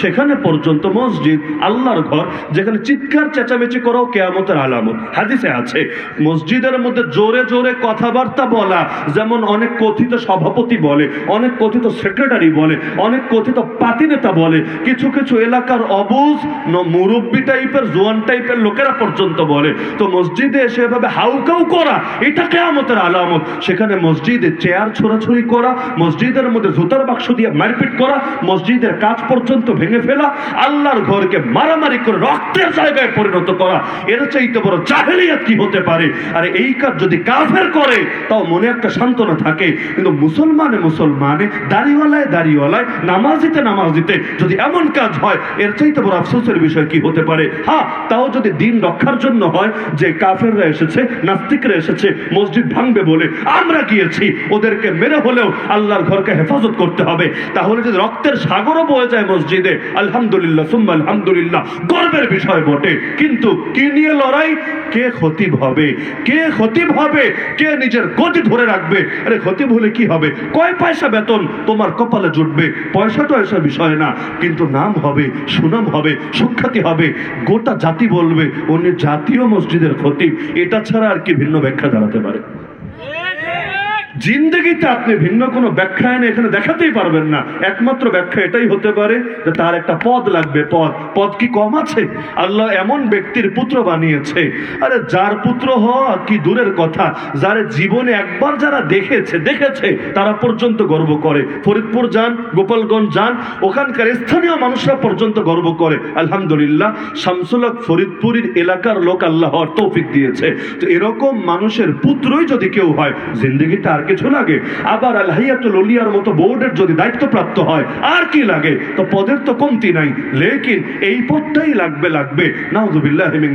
সেখানে পর্যন্ত মসজিদ, আল্লাহর ঘর, যেখানে চিৎকার, চেঁচামেচি করাও কেয়ামতের আলামত। হাদিসে আছে, মসজিদের মধ্যে জোরে জোরে কথাবার্তা বলা, যেমন অনেক কথিত সভাপতি বলে, অনেক কথিত সেক্রেটারি বলে, অনেক কথিত পাতি নেতা বলে, কিছু কিছু এলাকার অবুজ মুরব্বি টাইপের, জোয়ান টাইপের লোকেরা পর্যন্ত বলে। তো মসজিদে এসে এভাবে হাউকাউ করা, এটা কেয়ামতের আলামত। সেখানে মসজিদে চেয়ার ছোড়াছুড়ি করা, মসজিদের মধ্যে জুতার বাক্স দিয়ে মারপিট করা মসজিদের কাজ পর্যন্ত ভেঙে ফেলা, আল্লাহর ঘরকে মারামারি করে রক্তের জায়গায় পরিণত করা, এর চাইতে বড় জাহেলিয়াত কি হতে পারে? আর এই কাজ যদি কাফের করে, তাও মনে একটা সান্ত্বনা থাকে। কিন্তু মুসলমানে মুসলমানে, দাড়িওয়ালায় দাড়িওয়ালায়, নামাজিতে নামাজিতে যদি এমন কাজ হয়, এর চাইতে বড় আফসোসের বিষয় কি হতে পারে? হ্যাঁ তাও যদি দিন রক্ষার জন্য হয়, যে কাফেররা এসেছে, নাস্তিকরা এসেছে, মসজিদ ভাঙবে বলে আমরা গিয়েছি, ওদেরকে মেরে হলেও আল্লাহর ঘরকে হেফাজত করতে হবে। তাহলে যদি রক্তের সাগরও বয়ে যায় মসজিদে, আলহামদুলিল্লাহ, সুম্মা আলহামদুলিল্লাহ। গর্বের বিষয় বটে। কিন্তু কি নিয়ে লড়াই? কে খতিব হবে? কে খতিব হবে? কে নিজের গতি ধরে রাখবে? আরে খতিব হলে কি হবে? কয় পয়সা বেতন? তোমার কপালে জুটবে। পয়সা এসব বিষয় না। কিন্তু নাম হবে, সুনাম হবে, সুখ্যাতি হবে। গোটা জাতি বলবে উনি জাতীয় মসজিদের খতিব। এটা ছাড়া আর কি ভিন্ন ব্যাখ্যা দাঁড়াতে পারে? জিন্দগিতে আপনি ভিন্ন কোনো ব্যাখ্যা এনে এখানে দেখাতেই পারবেন না। একমাত্র ব্যাখ্যা এটাই হতে পারে যে তার একটা পদ লাগবে, পদ। পদ কি কম আছে? আল্লাহ এমন ব্যক্তির পুত্র বানিয়েছে। আরে যার পুত্র হওয়া কি দূরের কথা। যার জীবনে একবার যারা দেখেছে দেখেছে, তারা পর্যন্ত গর্ব করে। ফরিদপুর যান, গোপালগঞ্জ যান, ওখানকার স্থানীয় মানুষরা পর্যন্ত গর্ব করে। আলহামদুলিল্লাহ শামসুলক ফরিদপুরের এলাকার লোক আল্লাহ হওয়ার তৌফিক দিয়েছে। তো এরকম মানুষের পুত্রই যদি কেউ হয় জিন্দগিতে আর কিছু লাগে? আবার আলহাইয়াতুল উলিয়ার মতো বোর্ডের যদি দায়িত্বপ্রাপ্ত হয়, আর কি লাগে? তো পদের তো কমতি নাই। লেকিন এই পদটাই লাগবে লাগবে। নাউজুবিল্লাহ মিন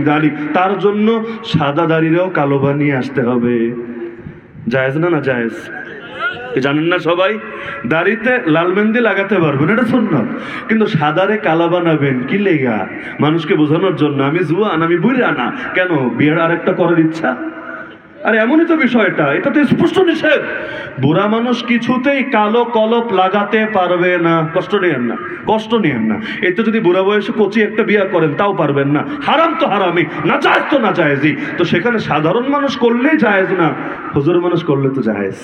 তার জন্য সাদা দাড়িরেও কালো বানিয়ে আসতে হবে। জায়েজ না না জায়েজ? জানেন না সবাই? দাড়িতে লাল মেহেন্দি লাগাতে পারবেন, এটা সুন্নত। কিন্তু সাদারে কালা বানাবেন কি লেগা? মানুষকে বোঝানোর জন্য আমি জুয়ান, আমি বুড়া না। কেন? বিয়ের আরেকটা করার ইচ্ছা? আরে এমনই তো বিষয়টা, এটা তো স্পষ্ট নিষেধ। বুড়া মানুষ কিছুতেই কালো কলপ লাগাতে পারবে না। কষ্ট নিয়েন না, কষ্ট নিয়েন না। এতে যদি বুড়া বয়সে কচি একটা বিয়া করেন, তাও পারবেন না। হারাম তো হারামি না জায়েজ তো না জায়েজই তো সেখানে সাধারণ মানুষ করলেই জায়েজ না, হুজুর মানুষ করলে তো জায়েজ।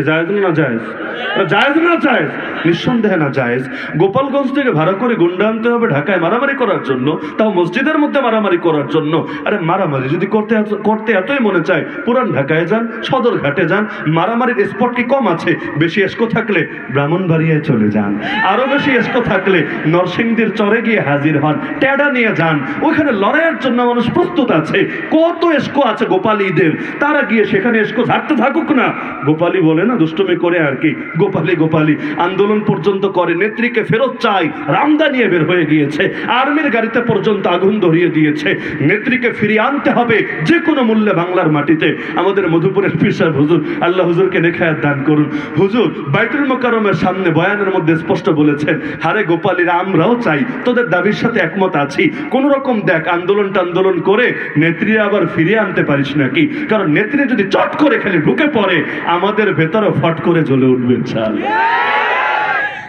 না না নিঃসন্দেহে না গোপালগঞ্জ থেকে ভাড়া করে গুন্ডা আনতে হবে ঢাকায় মারামারি করার জন্য, তাও মসজিদের মধ্যে মারামারি করার জন্য। আরে, মারামারি যদি করতে করতে এতই মনে চায়, পুরান ঢাকায় যান, সদর ঘাটে যান, মারামারির স্পট কি কম আছে? বেশি এসকো থাকলে ব্রাহ্মণবাড়িয়ায় চলে যান। আরও বেশি এসকো থাকলে নরসিংদীর চরে গিয়ে হাজির হন ট্যাডা নিয়ে যান। ওইখানে লড়াইয়ের জন্য মানুষ প্রস্তুত আছে। কত এসকো আছে গোপালীদের? তারা গিয়ে সেখানে এসকো ঝাড়তে থাকুক না। গোপালী বলে না দুষ্টমি করে আর কি? গোপালী গোপালী, আন্দোলন পর্যন্ত করে, নেত্রীকে ফেরত চাই রামদা নিয়ে বের হয়ে গিয়েছে, আর্মির গাড়িতে পর্যন্ত আগুন ধরিয়ে দিয়েছে। নেত্রীকে ফিরিয়ে আনতে হবে যে কোনো মূল্যে বাংলার মাটিতে। আমাদের মধুপুরের পিসার হুজুর, আল্লাহ হুজুরকে নেখায়াত দান করুন। হুজুর, বাইতুল মোকারমের সামনে বয়ানের মধ্যে স্পষ্ট বলেছেন, হারে গোপালীরা, আমরাও চাই, তোদের দাবির সাথে একমত আছি। কোন রকম দেখ, আন্দোলন টান্দোলন করে নেত্রী আবার ফিরিয়ে আনতে পারিস নাকি? কারণ নেত্রী যদি চট করে খালি ঢুকে পড়ে, আমাদের ভেতরে ফট করে জ্বলে উঠবেন চাল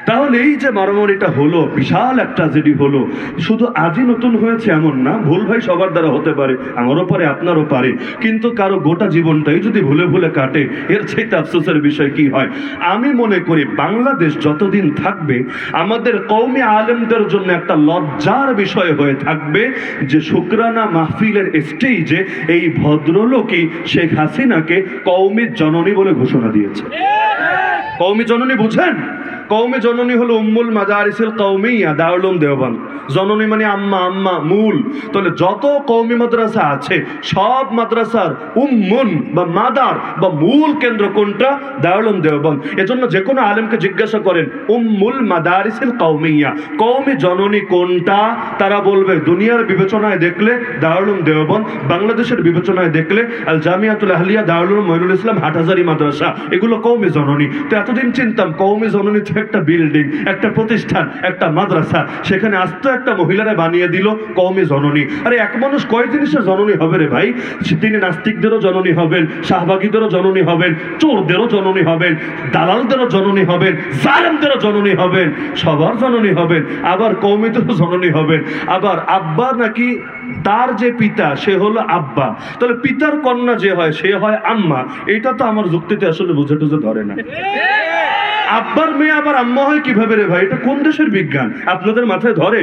তাহলে এই যে মারামারিটা হলো, বিশাল একটা যেটি হলো, শুধু আজই নতুন হয়েছে এমন না, ভুল ভাই সবার দ্বারা হতে পারে, আমারও পারে, আপনারও পারে, কিন্তু কারও গোটা জীবনটাই যদি ভুলে ভুলে কাটে, এর চাইতে আফসোসের বিষয় কি হয়? আমি মনে করি বাংলাদেশ যতদিন থাকবে, আমাদের কৌমি আলেমদের জন্য একটা লজ্জার বিষয় হয়ে থাকবে যে শুক্রানা মাহফিলের স্টেজে এই ভদ্রলোকই শেখ হাসিনাকে কৌমির জননী বলে ঘোষণা দিয়েছে। কৌমি জননী বুঝেন? কৌমি জননী হলো উম্মুল মাদারিসিল কৌমিয়া দারুলুম দেওবান জননী মানে আম্মা আম্মা, মূল। তাহলে যত কৌমি মাদ্রাসা আছে, সব মাদ্রাসার উম্মুন বা মাদার বা মূল কেন্দ্র কোনটা? দারুলুম দেওবান এজন্য যে কোনো আলেমকে জিজ্ঞাসা করেন, উম্মুল মাদারিসিল কৌমিয়া কৌমি জননী কোনটা? তারা বলবে, দুনিয়ার বিবেচনায় দেখলে দারুলুম দেওবন বাংলাদেশের বিবেচনায় দেখলে আল জামিয়াতুল আহলিয়া দারুল মইনুল ইসলাম হাটহাজারি মাদ্রাসা। এগুলো কৌমি জননী। তো এতদিন চিনতাম কৌমি জননী একটা বিল্ডিং একটা প্রতিষ্ঠান, একটা মাদ্রাসা। সেখানে আস্ত একটা মহিলারা বানিয়ে দিল কমে জননী। আরে এক মানুষ কয় জিনিসের জননী হবে রে ভাই? তিনি নাস্তিকদেরও জননী হবেন, শাহবাগীদেরও জননী হবেন, চোরদেরও জননী হবেন, দালালদেরও জননী হবেন, জালেমদেরও জননী হবেন, সবার জননী হবেন, আবার কৌমিদেরও জননী হবেন। আবার আব্বা নাকি তার যে পিতা, সে হলো আব্বা। তাহলে পিতার কন্যা যে হয়, সে হয় আম্মা। এটা তো আমার যুক্তিতে আসলে বুঝে টুঝে ধরে না। আব্বার মেয়ে আবার আম্মা হয় কীভাবে রে ভাই? এটা কোন দেশের বিজ্ঞান? আপনাদের মাথায় ধরে?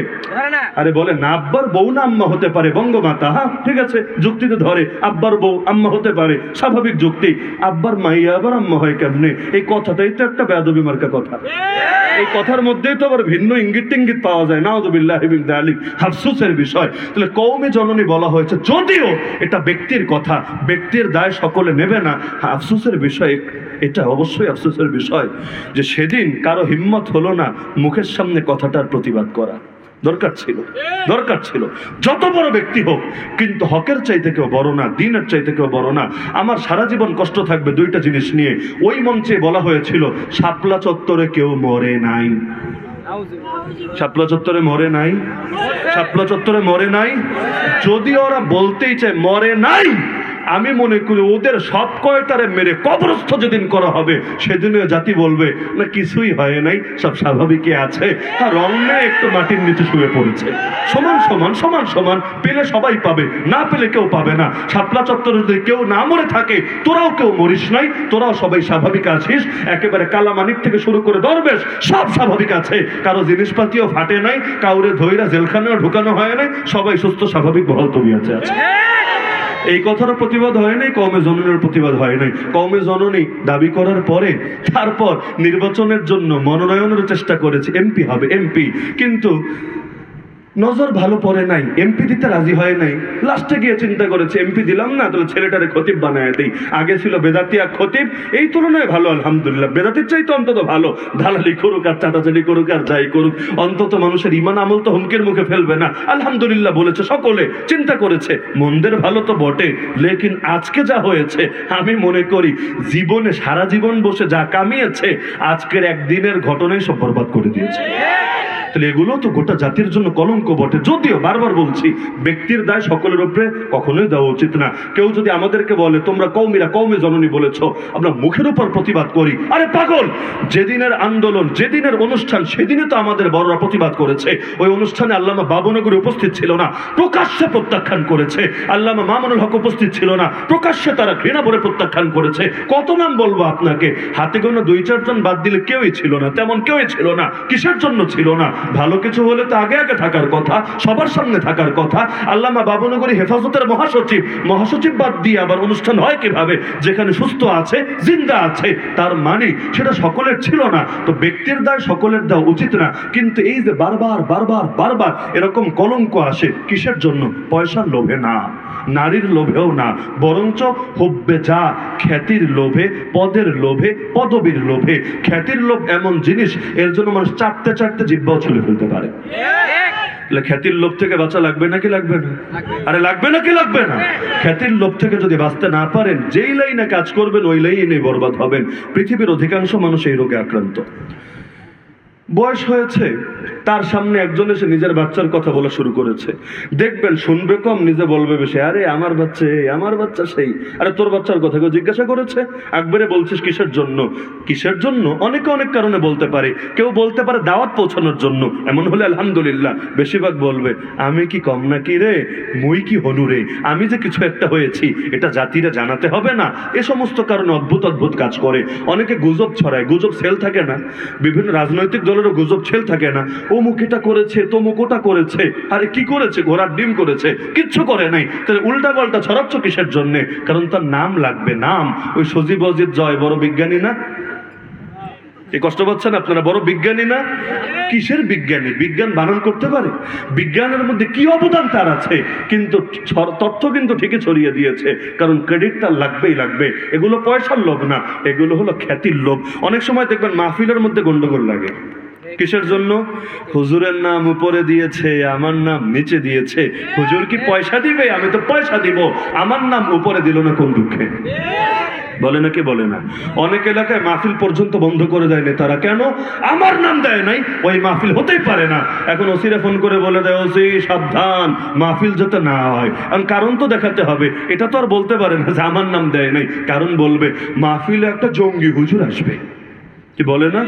আরে বলে না আব্বার বউ না আম্মা হতে পারে? বঙ্গমাতা হ্যাঁ ঠিক আছে যুক্তিতে ধরে। আব্বার বউ আম্মা হতে পারে স্বাভাবিক যুক্তি। আব্বার মাইয়া আবার আম্মা হয় কেমনে? এই কথাটাই তো একটা বেদবি মার্কা কথা। এই কথার মধ্যেই তো আবার ভিন্ন ইঙ্গিত টিঙ্গিত পাওয়া যায়। নাউজুবিল্লাহ আলী হাফসুসের বিষয়। তাহলে কৌমে জননী বলা হয়েছে যদিও এটা ব্যক্তির কথা ব্যক্তির দায় সকলে নেবে না আফসুসের বিষয় এটা অবশ্যই আফসোসের বিষয় যে সেদিন কারও হিম্মত হলো না মুখের সামনে কথাটার প্রতিবাদ করা। দরকার ছিল দরকার ছিল। যত বড় ব্যক্তি হোক, কিন্তু হকের চাইতে কেউ বড় না, দিনের চাইতে কেউ বড় না। আমার সারা জীবন কষ্ট থাকবে দুইটা জিনিস নিয়ে। ওই মঞ্চে বলা হয়েছিল, শাপলা চত্বরে কেউ মরে নাই। শাপলা চত্বরে মরে নাই? শাপলা চত্বরে মরে নাই? যদি ওরা বলতেই চায়, মরে নাই! আমি মনে করি ওদের সব কয়টারে মেরে কবরস্থ যেদিন করা হবে, সেদিনও জাতি বলবে, না, কিছুই হয় নাই, সব স্বাভাবিকই আছে। আর অন্যে একটু মাটির নিচে শুয়ে পড়েছে। সমান সমান সমান সমান, পেলে সবাই পাবে, না পেলে কেউ পাবে না। শাপলা চত্বরে যদি কেউ না মরে থাকে, তোরাও কেউ মরিস নাই, তোরাও সবাই স্বাভাবিক আছিস। একেবারে কালামানিক থেকে শুরু করে দরবেশ, সব স্বাভাবিক আছে। কারও জিনিসপাতিও ফাটে নাই, কাউরে ধৈরা জেলখানেও ঢুকানো হয় নাই, সবাই সুস্থ, স্বাভাবিক, বহল তুমি আছে। আছে এই কথার প্রতিবাদ হয় নাই কমে জননের প্রতিবাদ হয় নাই। কমে জননী দাবি করার পরে তারপর নির্বাচনের জন্য মনোনয়নের চেষ্টা করেছে, এমপি হবে, এমপি। কিন্তু নজর ভালো পড়ে নাই এমপি দিতে রাজি হয় নাই। লাস্টে গিয়ে চিন্তা করেছে এমপি দিলাম না, তাহলে ছেলেটারে খতিব বানায় দেই। আগে ছিল বেদাতিয়া খতিব, এই তুলনায় ভালো, আলহামদুলিল্লাহ। বেদাতির চাই তো অন্তত ভালো। দালালি করুক আর চাটাচাটি করুক আর যাই করুক, অন্তত মানুষের ইমান আমল তো হুমকির মুখে ফেলবে না। আলহামদুলিল্লাহ বলেছে, সকলে চিন্তা করেছে, মন্দের ভালো তো বটে, লেকিন আজকে যা হয়েছে, আমি মনে করি জীবনে সারা জীবন বসে যা কামিয়েছে, আজকের একদিনের ঘটনাই সব বরবাদ করে দিয়েছে। তাহলে এগুলো তো গোটা জাতির জন্য কলঙ্ক বটে। যদিও বারবার বলছি, ব্যক্তির দায় সকলের উপরে কখনোই দেওয়া উচিত না। কেউ যদি আমাদেরকে বলে, তোমরা কৌমিরা কৌমে জননী বলেছ, আমরা মুখের উপর প্রতিবাদ করি। আরে পাগল! যেদিনের আন্দোলন, যেদিনের অনুষ্ঠান সেদিনে তো আমাদের বড়রা প্রতিবাদ করেছে। ওই অনুষ্ঠানে আল্লামা বাবনগরী উপস্থিত ছিল না, প্রকাশ্যে প্রত্যাখ্যান করেছে। আল্লামা মামুনুল হক উপস্থিত ছিল না, প্রকাশ্যে তারা ঘৃণা ভরে প্রত্যাখ্যান করেছে। কত নাম বলব আপনাকে? হাতে গোনা দুই চারজন বাদ দিলে কেউই ছিল না, তেমন কেউই ছিল না, কিসের জন্য ছিল না? ভালো কিছু হলে তো আগে আগে থাকার কথা, সবার সামনে থাকার কথা। আল্লামা বাবনগরী হেফাজতের মহাসচিব মহাসচিব বাদ দিয়ে আবার অনুষ্ঠান হয় কীভাবে? যেখানে সুস্থ আছে, জিন্দা আছে, তার মানে সেটা সকলের ছিল না। তো ব্যক্তির দায় সকলের দেওয়া উচিত না। কিন্তু এই যে বারবার বারবার বারবার এরকম কলঙ্ক আসে, কিসের জন্য? পয়সার লোভে না। নারীর লোভেও না, বরঞ্চ হব্বে যা খ্যাতির লোভে, পদের লোভে, পদবীর লোভে। খ্যাতির লোভ এমন জিনিস, এর জন্য মানুষ চারটে চারটে জিব্বাও ছুলে ফেলতে পারে। খ্যাতির লোভ থেকে বাঁচা লাগবে নাকি লাগবে না? আরে লাগবে নাকি লাগবে না? খ্যাতির লোভ থেকে যদি বাঁচতে না পারেন, যেই লাইনে কাজ করবেন, ওই লাইনে বরবাদ হবেন। পৃথিবীর অধিকাংশ মানুষ এই রোগে আক্রান্ত। বয়স হয়েছে, তার সামনে একজন এসে নিজের বাচ্চার কথা বলা শুরু করেছে। দেখবেন, শুনবে কম, নিজে বলবে বেশি, আরে, আমার বাচ্চা এই, আমার বাচ্চা সেই। আরে, তোর বাচ্চার কথা কেউ জিজ্ঞাসা করেছে? একবারে বলছিস, কিসের জন্য? কিসের জন্য? অনেকে অনেক কারণে বলতে পারে। কেউ বলতে পারে দাওয়াত পৌঁছানোর জন্য। এমন হলে আলহামদুলিল্লাহ, বেশিরভাগ বলবে, আমি কি কম নাকি রে? মুই কি হনু রে? আমি যে কিছু একটা হয়েছি, এটা জাতিরা জানাতে হবে না। এ সমস্ত কারণে অদ্ভুত অদ্ভুত কাজ করে। অনেকে গুজব ছড়ায়, গুজব সেল থাকে না। বিভিন্ন রাজনৈতিক দলেরও গুজব ছেল থাকে না। অমুক এটা করেছে, তমুক ওটা করেছে। আরে কি করেছে? ঘোড়ার ডিম করেছে। কিচ্ছু করে নাই। তাহলে উল্টা পাল্টা ছড়াচ্ছ কিসের জন্যে? কারণ তার নাম লাগবে, নাম। ওই সজীব অজিত জয়, বড় বিজ্ঞানী না? এই কষ্ট পাচ্ছেন আপনারা? বড় বিজ্ঞানী না? কিসের বিজ্ঞানী? বিজ্ঞান বানান করতে পারে। বিজ্ঞানের মধ্যে কি অবদান তার আছে? কিন্তু তথ্য কিন্তু ঠিকই ছড়িয়ে দিয়েছে। কারণ ক্রেডিট তার লাগবেই লাগবে। এগুলো পয়সার লোভ না। এগুলো হলো খ্যাতির লোভ। অনেক সময় দেখবেন মাহফিলের মধ্যে গন্ডগোল লাগে। কিসের জন্য? হুজুরের নাম উপরে দিয়েছে, আমার নাম নিচে দিয়েছে। হুজুর কি পয়সা দিবে? আমি তো পয়সা দিব। আমার নাম উপরে দিল না কোন দুঃখে? বলে না নাকি বলে না? অনেক এলাকায় মাহফিল পর্যন্ত বন্ধ করে দেয় নেতারা কেন? আমার নাম দেয় নাই, ওই মাহফিল হতেই পারে না। এখন ওসিরা ফোন করে বলে দেয়, ওসি, সাবধান, মাহফিল যাতে না হয়। কারণ কারণ তো দেখাতে হবে। এটা তো আর বলতে পারে না যে আমার নাম দেয় নাই। কারণ বলবে, মাহফিলে একটা জঙ্গি হুজুর আসবে। কি বলে না?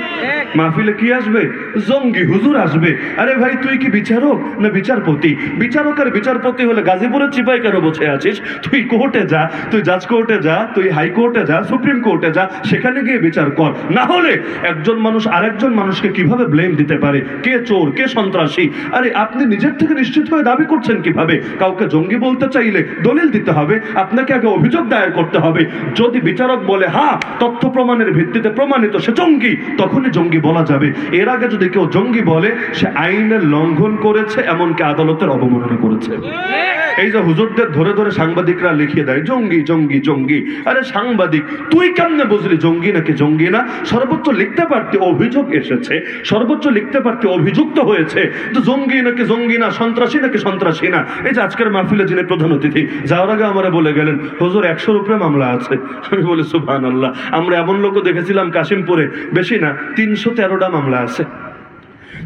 মাহফিলে কি আসবে? জঙ্গি হুজুর আসবে। আরে ভাই তুই কি বিচারক না বিচারপতি? বিচারক আর বিচারপতি হলে গাজীপুরের চিপাই কেন বসে আছিস? তুই কোর্টে যা তুই জাজ কোর্টে যা তুই হাইকোর্টে যা সুপ্রিম কোর্টে যা সেখানে গিয়ে বিচার কর। না হলে একজন মানুষ আরেকজন মানুষকে কীভাবে ব্লেম দিতে পারে? কে চোর কে সন্ত্রাসী? আরে আপনি নিজের থেকে নিশ্চিত হয়ে দাবি করছেন কীভাবে? কাউকে জঙ্গি বলতে চাইলে দলিল দিতে হবে আপনাকে আগে অভিযোগ দায়ের করতে হবে। যদি বিচারক বলে হ্যাঁ তথ্য প্রমাণের ভিত্তিতে প্রমাণিত সে জঙ্গি তখনই জঙ্গি বলা যাবে। এর আগে যদি কেউ জঙ্গি বলে, সে আইনের লঙ্ঘন করেছে, এমনকি আদালতের অবমাননা করেছে। এই যে হুজুরদের ধরে ধরে সাংবাদিকরা লিখিয়ে দেয়, জঙ্গি জঙ্গি জঙ্গি। আরে সাংবাদিক, তুই কেমনে বুঝলি জঙ্গি নাকি জঙ্গি না? সর্বোচ্চ লিখতে পারতে অভিযোগ এসেছে, সর্বোচ্চ লিখতে পারতে অভিযুক্ত হয়েছে তো জঙ্গি নাকি জঙ্গি না, সন্ত্রাসী নাকি সন্ত্রাসী না। এই যে আজকের মাহফিলে যিনি প্রধান অতিথি, যাওয়ার আগে আমরা বলে গেলেন, হুজুর, একশোর উপরে মামলা আছে। আমি বলি সুবহান আল্লাহ আমরা এমন লোকও দেখেছিলাম কাশিমপুরে বেশি না, তিনশো তেরোটা মামলা আছে।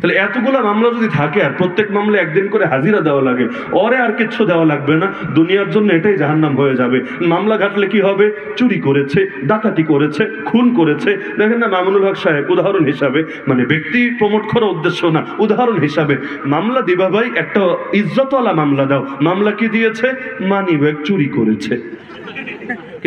তাহলে এতগুলো মামলা যদি থাকে, আর প্রত্যেক মামলা একদিন করে হাজিরা দেওয়া লাগে, ওরে আর কিচ্ছু দেওয়া লাগবে না, দুনিয়ার জন্য এটাই জাহান্নাম হয়ে যাবে। মামলা ঘাটলে কি হবে? চুরি করেছে, ডাকাতি করেছে, খুন করেছে। দেখেন না মামুনুল হক সাহেব, উদাহরণ হিসাবে মানে ব্যক্তি প্রমোট করার উদ্দেশ্য না, উদাহরণ হিসাবে, মামলা দিবা ভাই, একটা ইজ্জতওয়ালা মামলা দাও, মামলা কি দিয়েছে? মানি ব্যাগ চুরি করেছে।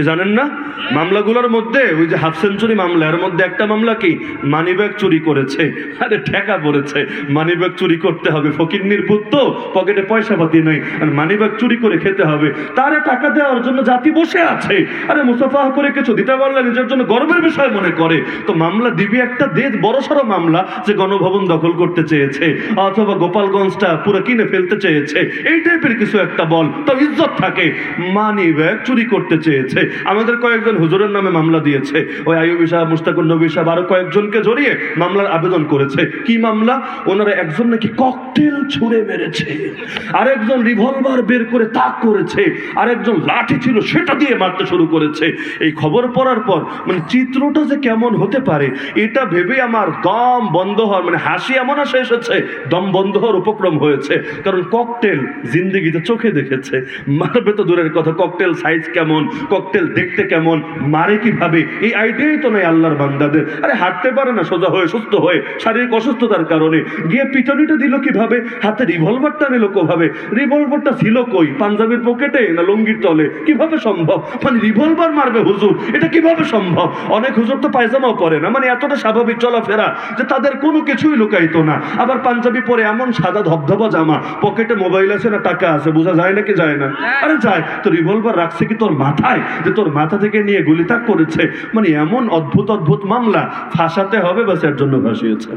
কি জানেন না? মামলাগুলোর মধ্যে, ওই যে হাফ সেঞ্চুরি মামলা, এর মধ্যে একটা মামলা কি? মানি ব্যাগ চুরি করেছে। আরে, ঠেকা পড়েছে। মানি ব্যাগ চুরি করতে হবে। ফকিন্নির পুত তো, পকেটে পয়সা পাতি নাই। আর মানি ব্যাগ চুরি করে খেতে হবে। তারে টাকা দেওয়ার জন্য জাতি বসে আছে। আরে, মুসাফা করে কিছু দিতে পারলে নিজের জন্য গর্বের বিষয় মনে করে। তো মামলা দিবি একটা দেশ বড় সড়ো মামলা যে গণভবন দখল করতে চেয়েছে। অথবা গোপালগঞ্জটা পুরো কিনে ফেলতে চেয়েছে। এই টাইপের কিছু একটা বল। তো ইজ্জত থাকে। মানি ব্যাগ চুরি করতে চেয়েছে। আমাদের কয়েকজন হুজুরের নামে মামলা দিয়েছে। ওই আইবি সাহেব মুস্তাকুর নবী সাহেব আরও কয়েকজনকে জড়িয়ে মামলার আবেদন করেছে। কি মামলা? ওনারা একজন নাকি ককটেল ছুঁড়ে মেরেছে। আরেকজন রিভলভার বের করে তাক করেছে। আরেকজন লাঠি ছিল, সেটা দিয়ে মারতে শুরু করেছে। এই খবর পড়ার পর মানে চিত্রটা যে কেমন হতে পারে, এটা ভেবে আমার দম বন্ধ হওয়ার মানে হাসি এমন আসে এসেছে, দম বন্ধ হওয়ার উপক্রম হয়েছে। কারণ ককটেল জিন্দিগিতে চোখে দেখেছে। মারবে তো দূরের কথা, ককটেল সাইজ কেমন, ককটেল দেখতে কেমন মারে কীভাবে এই আইডিয়াই তো নাই আল্লাহর বান্দাদের। আরে হাঁটতে পারে না সোজা হয়ে সুস্থ হয়ে শারীরিক অসুস্থতার কারণে। গিয়ে পিটনিটা দিল কীভাবে? হাতে রিভলভারটা নিল কোভাবে। রিভলভারটা ছিল কই? পাঞ্জাবির পকেটে না লুঙ্গির তলে? কীভাবে সম্ভব? মানে রিভলভার মারবে হুজুর এটা কীভাবে সম্ভব? অনেক হুজুর তো পায়জামাও পরে না মানে এতটা স্বাভাবিক চলাফেরা যে তাদের কোনো কিছুই লুকাইতো না। আবার পাঞ্জাবি পরে এমন সাদা ধবধবা জামা পকেটে মোবাইল আছে না টাকা আছে বোঝা যায় না কি যায় না? আরে যায় তো রিভলভার রাখছে কি তোর মাথায়? যে তোর মাথা থেকে নিয়ে গুলিতাক করেছে মানে এমন অদ্ভুত অদ্ভুত মামলা ফাঁসাতে হবে বা এর জন্য ফাঁসিয়েছে।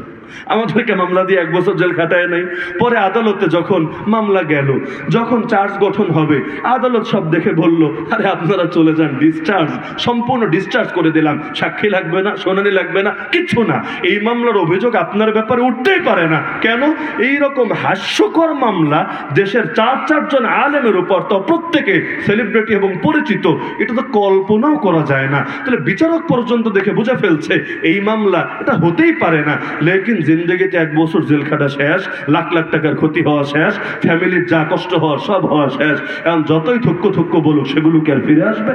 আমাদেরকে মামলা দিয়ে এক বছর জেল খাটায় নাই। পরে আদালতে যখন মামলা গেল, যখন চার্জ গঠন হবে, আদালত সব দেখে বলল, আরে আপনারা চলে যান ডিসচার্জ সম্পূর্ণ ডিসচার্জ করে দিলাম। সাক্ষী লাগবে না, শোনানি লাগবে না, কিচ্ছু না। এই মামলার অভিযোগ আপনার ব্যাপারে উঠতেই পারে না। কেন? এই রকম হাস্যকর মামলা দেশের চার, চারজন আলেমের উপর তো প্রত্যেকে সেলিব্রিটি এবং পরিচিত, এটা তো কল্পনাও করা যায় না। তাহলে বিচারক পর্যন্ত দেখে বুঝে ফেলছে এই মামলা এটা হতেই পারে না। লেকিন জিন্দগিতে এক বছর জেল খাটা শেষ লাখ লাখ টাকার ক্ষতি হওয়া শেষ ফ্যামিলির যা কষ্ট হওয়া সব হওয়া শেষ। এখন যতই থুক্কো থুক্কো বলুক সেগুলো কি আর ফিরে আসবে।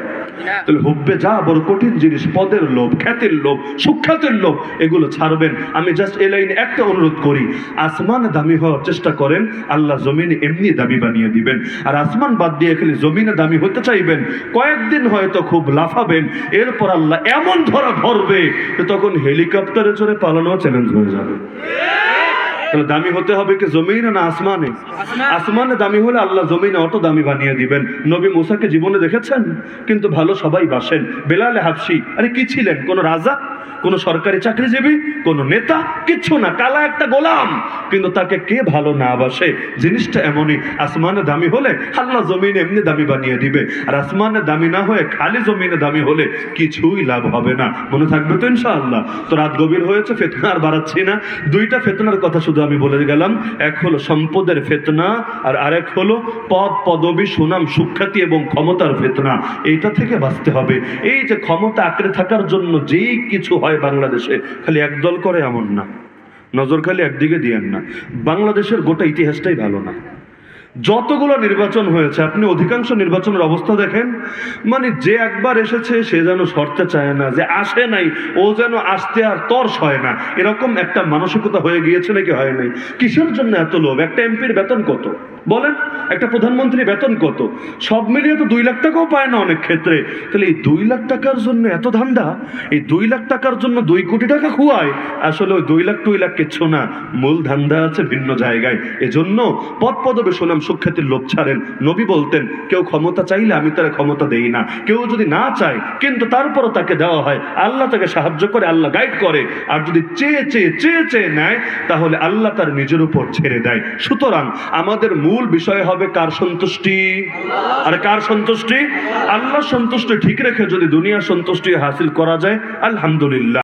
তাহলে হুব্বে যা বড় কঠিন জিনিস পদের লোভ খ্যাতির লোভ সুখ্যাতির লোভ এগুলো ছাড়বেন। আমি জাস্ট এ লাইনে একটা অনুরোধ করি আসমান দামি হওয়ার চেষ্টা করেন আল্লাহ জমিনে এমনি দামি বানিয়ে দিবেন। আর আসমান বাদ দিয়ে খালি জমিনে দামি হতে চাইবেন কয়েকদিন হয়তো খুব লাফাবেন, এরপর আল্লাহ এমন ধরা ধরবে তখন হেলিকপ্টারে চড়ে পালানো চ্যালেঞ্জ হয়ে যাবে। তাহলে দামি হতে হবে কি জমিনে না আসমানে? আসমানে। দামি হলে আল্লাহ জমিনে অত দামি বানিয়ে দিবেন। নবী মুসাকে জীবনে দেখেছেন? কিন্তু ভালো সবাই বাসেন। বেলালে হাফসি আরে কি ছিলেন? কোন রাজা? কোন সরকারি চাকরিজীবী? কোন নেতা? কিচ্ছু না কালা একটা গোলাম। কিন্তু তাকে কে ভালো না বাসে? জিনিসটা এমনই আসমানে দামি হলে আল্লাহ জমিনে এমনি দামি বানিয়ে দিবে। আর আসমানে দামি না হয়ে খালি জমিনে দামি হলে কিছুই লাভ হবে না। মনে থাকবে তো ইনশাআল্লাহ। তো রাত গভীর হয়েছে ফেতনা আর বাড়াচ্ছি না। দুইটা ফেতনার কথা শুধু শুধু আমি বলে গেলাম, এক হলো সম্পদের ফেতনা, আর আরেক হলো পদ, পদবী, সুনাম, সুখ্যাতি এবং ক্ষমতার ফেতনা। এইটা থেকে বাঁচতে হবে। এই যে ক্ষমতা আঁকড়ে থাকার জন্য যেই কিছু হয় বাংলাদেশে, খালি একদল করে এমন না। নজর খালি একদিকে দিয়েন না। বাংলাদেশের গোটা ইতিহাসটাই ভালো না। যতগুলো নির্বাচন হয়েছে, আপনি অধিকাংশ নির্বাচনের অবস্থা দেখেন মানে যে একবার এসেছে, সে যেন সরতে চায় না, যে আসে নাই, ও যেন আসতে আর তর্স হয় না, এরকম একটা মানসিকতা হয়ে গিয়েছে নাকি হয় নাই? কিসের জন্য এত লোভ? একটা এমপির বেতন কত? বলেন, একটা প্রধানমন্ত্রী বেতন কত? সব মিলিয়ে তো দুই লাখ টাকাও পায় না অনেক ক্ষেত্রে। তাহলে এই দুই লাখ টাকার জন্য এত ধান্দা? এই দুই লাখ টাকার জন্য দুই কোটি টাকা খুয়ায়? আসলে ওই দুই লাখ টুই লাখ কিচ্ছু না। মূল ধান্দা আছে ভিন্ন জায়গায়। এজন্য পদ পদবে সুনাম সুখ্যাতির লোভ ছাড়েন। নবী বলতেন, কেউ ক্ষমতা চাইলে আমি তার ক্ষমতা দেই না। কেউ যদি না চায়, কিন্তু তারপরও তাকে দেওয়া হয়। আল্লাহ তাকে সাহায্য করে, আল্লাহ গাইড করে। আর যদি চেয়ে চেয়ে চেয়ে চেয়ে নেয়, তাহলে আল্লাহ তার নিজের উপর ছেড়ে দেয়। সুতরাং আমাদের মূল বিষয় হবে কার সন্তুষ্টি? আর কার সন্তুষ্টি? আল্লাহ সন্তুষ্টি ঠিক রেখে যদি দুনিয়া সন্তুষ্টি হাসিল করা যায়, আলহামদুলিল্লাহ।